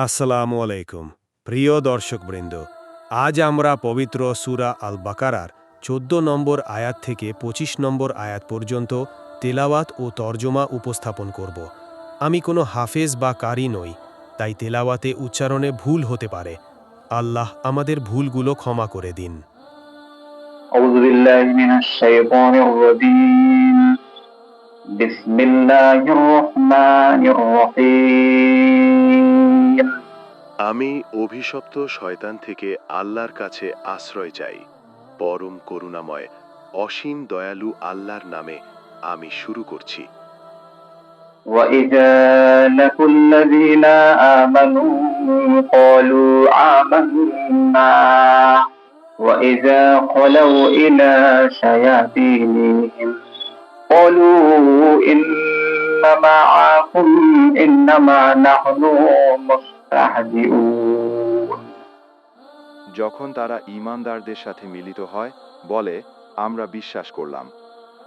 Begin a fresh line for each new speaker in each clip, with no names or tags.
আসসালামু আলাইকুম প্রিয় দর্শকবৃন্দ আজ আমরা পবিত্র সুরা আল বাকারার চোদ্দ নম্বর আয়াত থেকে ২৫ নম্বর আয়াত পর্যন্ত তেলাওয়াত ও তর্জমা উপস্থাপন করব আমি কোনো হাফেজ বা কারি নই তাই তেলাওয়াতে উচ্চারণে ভুল হতে পারে আল্লাহ আমাদের ভুলগুলো ক্ষমা করে দিন
أعوذ بالله من الشيطان الرجيم بسم الله الرحمن الرحيم
আমি অভিশপ্ত শয়তান থেকে আল্লাহর কাছে আশ্রয় চাই পরম করুণাময় অসীম দয়ালু আল্লাহর নামে আমি শুরু করছি
وإذا لقوا الذين آمنوا قالوا آمنا وإذا خلوا إلى شياطينهم قالوا إنما معكم إنما نحن مستهزئون
যখন তারা ঈমানদারদের সাথে মিলিত হয় বলে আমরা বিশ্বাস করলাম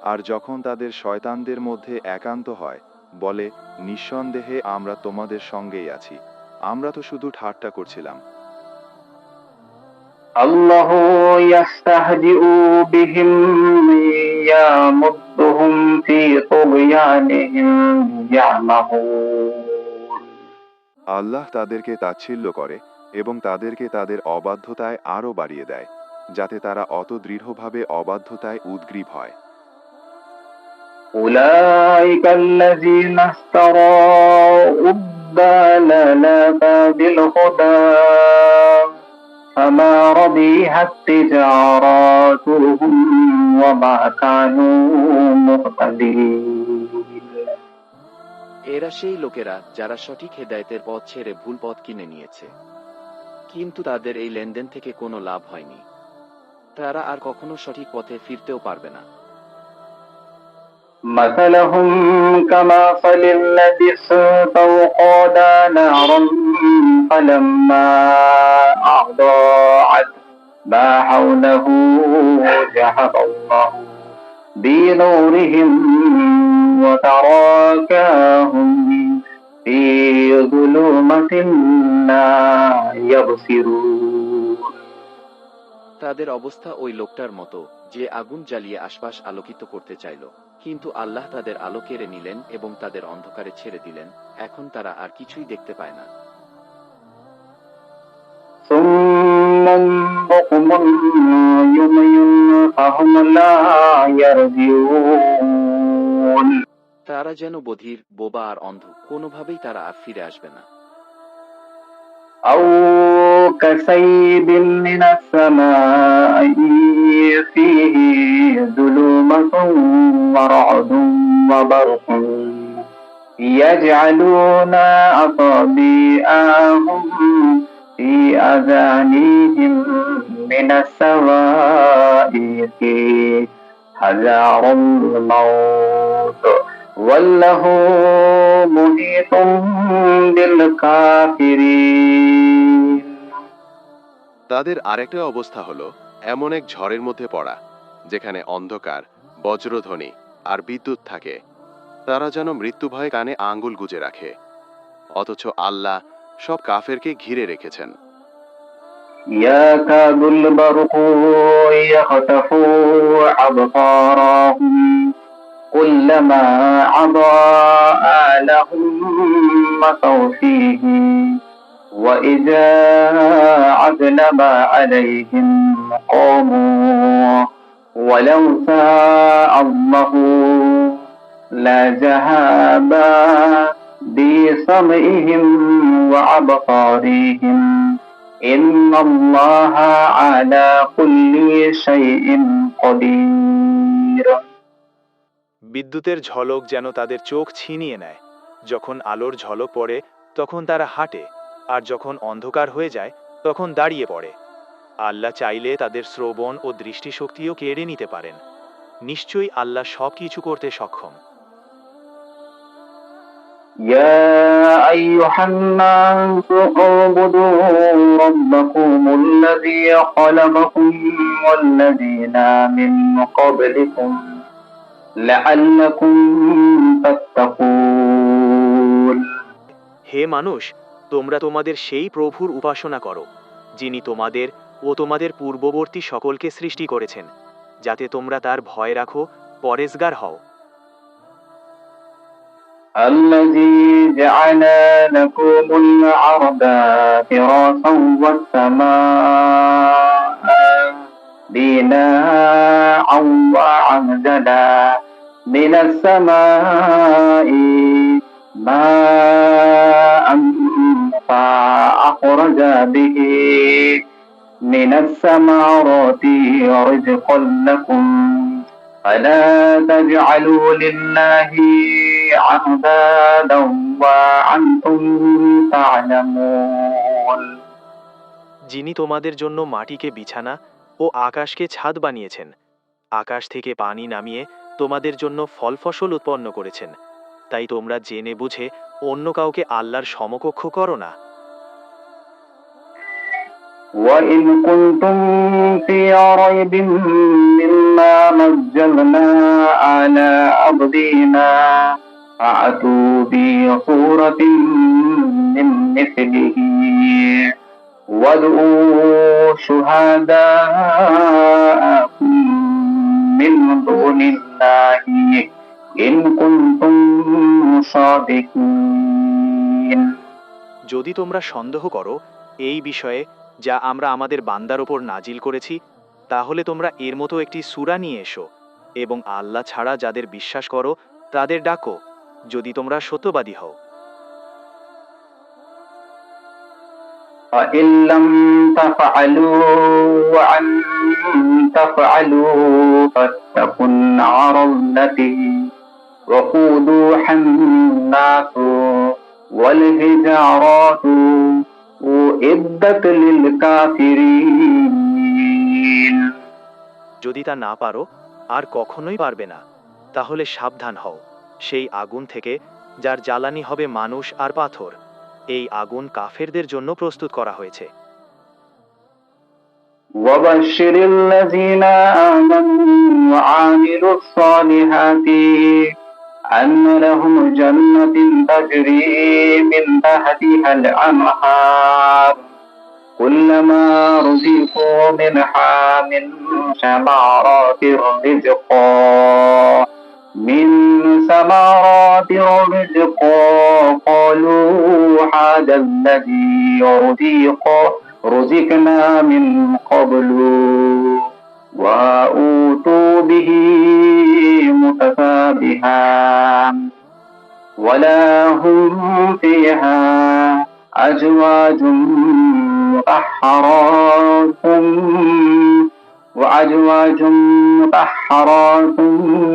আর যখন তাদের শয়তানদের মধ্যে একান্ত হয় বলে নিঃসন্দেহে আমরা তোমাদের সঙ্গেই আছি আমরা তো শুধু ঠাট্টা করছিলাম
الله يستهزئ بهم يمدهم في طغيانهم يعمهون
আল্লাহ তাদেরকে তাচ্ছিল্য করে এবং তাদেরকে তাদের অবাধ্যতায় আরও বাড়িয়ে দেয় যাতে তারা অত দৃঢ়ভাবে অবাধ্যতায় উদ্গ্রীব হয়
أولئك الذين اشتروا الضلالة بالهدى فما ربحت تجاراتهم وما كانوا مهتدين
এরা সেই লোকেরা যারা সঠিক হেদায়েতের পথ ছেড়ে ভুল পথ কিনে নিয়েছে কিন্তু তাদের এই লেনদেন থেকে কোনো লাভ হয়নি তারা আর কখনো সঠিক পথে ফিরতেও পারবে না
مثلهم كمثل الذي استوقد نارا فلما أضاعت ما حوله ذهب الله بنورهم وتراكاهم في ظلمة لا يبصرون
তাদের অবস্থা ওই লোকটার মতো যে আগুন জ্বালিয়ে আশপাশ আলোকিত করতে চাইল কিন্তু আল্লাহ তাদের আলো কেড়ে নিলেন এবং তাদের অন্ধকারে ছেড়ে দিলেন, এখন তারা আর কিছুই দেখতে পায় না। তারা যেন বধির, বোবা আর অন্ধ, কোনোভাবেই তারা আর ফিরে আসবে না।
كسيب من السماء فيه ظلمة ورعد وبرق يجعلون أصابعهم في أذانهم من السوائق حذر الموت. والله محيط بالكافرين.
তাদের আরেকটা অবস্থা হলো এমন এক ঝড়ের মধ্যে পড়া যেখানে অন্ধকার বজ্রধ্বনি আর বিদ্যুৎ থাকে তারা যেন মৃত্যু ভয়ে কানে আঙ্গুল গুজে রাখে অথচ আল্লাহ সব কাফেরকে ঘিরে রেখেছেন
يكاد البرق يخطف أبصارهم كلما أضاء لهم مشوا فيه وإذا أظلم عليهم قاموا ولو شاء الله لذهب بسمعهم وأبصارهم إن الله على كل شيء قدير
বিদ্যুতের ঝলক যেন তাদের চোখ ছিনিয়ে নেয় যখন আলোর ঝলক পড়ে তখন তারা হাঁটে আর যখন অন্ধকার হয়ে যায় তখন দাঁড়িয়ে পড়ে আল্লাহ চাইলে তাদের শ্রবণ ও দৃষ্টিশক্তিও কেড়ে নিতে পারেন নিশ্চয়ই আল্লাহ সব কিছু করতে সক্ষম
يا أيها الناس اعبدوا ربكم الذي خلقكم والذين من قبلكم لعلكم تتقون
হে মানুষ তোমরা তোমাদের সেই প্রভুর উপাসনা করো যিনি তোমাদের ও তোমাদের পূর্ববর্তী সকলকে সৃষ্টি করেছেন যাতে তোমরা তার ভয় রাখো পরেশগার হও
الذي جعل لكم الأرض فراشا والسماء بناء وأنزل من السماء ماء فأخرج به من الثمرات رزقا لكم فلا تجعلوا لله عبادا وأنتم تعلمون
যিনি তোমাদের জন্য মাটিকে বিছানা ও আকাশকে ছাদ বানিয়েছেন আকাশ থেকে পানি নামিয়ে তোমাদের জন্য ফল ফসল উৎপন্ন করেছেন তাই তোমরা জেনে বুঝে অন্য কাউকে আল্লাহর সমকক্ষ করো না
وإن كنتم في ريب مما نزلنا على عبدنا فأتوا بصورة من مثله وادعوا شهداءكم من دون الله إن كنتم صادقين
যদি তোমরা সন্দেহ করো এই বিষয়ে যা আমরা আমাদের বান্দার ওপর নাজিল করেছি তাহলে তোমরা এর মতো একটি সূরা নিয়ে এসো এবং আল্লাহ ছাড়া যাদের বিশ্বাস করো তাদের ডাকো যদি তোমরা সত্যবাদী হও
وإن لم تفعلوا وأن تفعلوا فاتقوا النار التي وقودها الناس والحجارات أعدت للكافرين
যদি তা না পারো আর কখনোই পারবে না তাহলে সাবধান হও সেই আগুন থেকে যার জ্বালানি হবে মানুষ আর পাথর এই আগুন কাফেরদের জন্য প্রস্তুত করা হয়েছে
وبشر الذين آمنوا وعملوا الصالحات أن لهم جنة تجري من تحتها الأنهار. كلما رزقوا منها من ثمرات رزقا من ثمرات رزقا قالوا هذا الذي رزق رزقنا من قبل. وأوتوا به متشابها ولا هم فيها أزواج مطهرات وأزواج مطهرات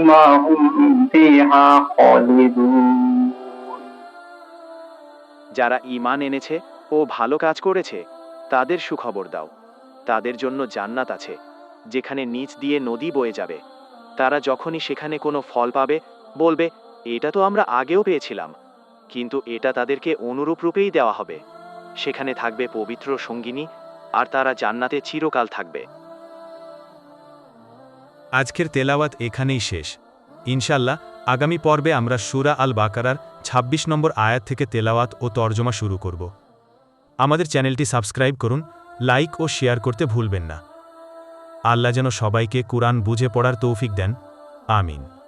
ما هم فيها خالدون
যারা ঈমান এনেছে ও ভালো কাজ করেছে তাদের সুখবর দাও তাদের জন্য জান্নাত আছে যেখানে নিচ দিয়ে নদী বয়ে যাবে। তারা যখনই সেখানে কোনো ফল পাবে, বলবে, এটা তো আমরা আগেও পেয়েছিলাম। কিন্তু এটা তাদেরকে অনুরূপ রূপেই দেওয়া হবে। সেখানে থাকবে পবিত্র সঙ্গিনী, আর তারা জান্নাতে চিরকাল থাকবে।
আজকের তেলাওয়াত এখানেই শেষ। ইনশাল্লাহ, আগামী পর্বে আমরা সুরা আল বাকারার ২৬ নম্বর আয়াত থেকে তেলাওয়াত ও তর্জমা শুরু করব। আমাদের চ্যানেলটি সাবস্ক্রাইব করুন, লাইক ও শেয়ার করতে ভুলবেন না। আল্লাহ যেন সবাইকে কুরআন বুঝে পড়ার তৌফিক দেন। আমিন।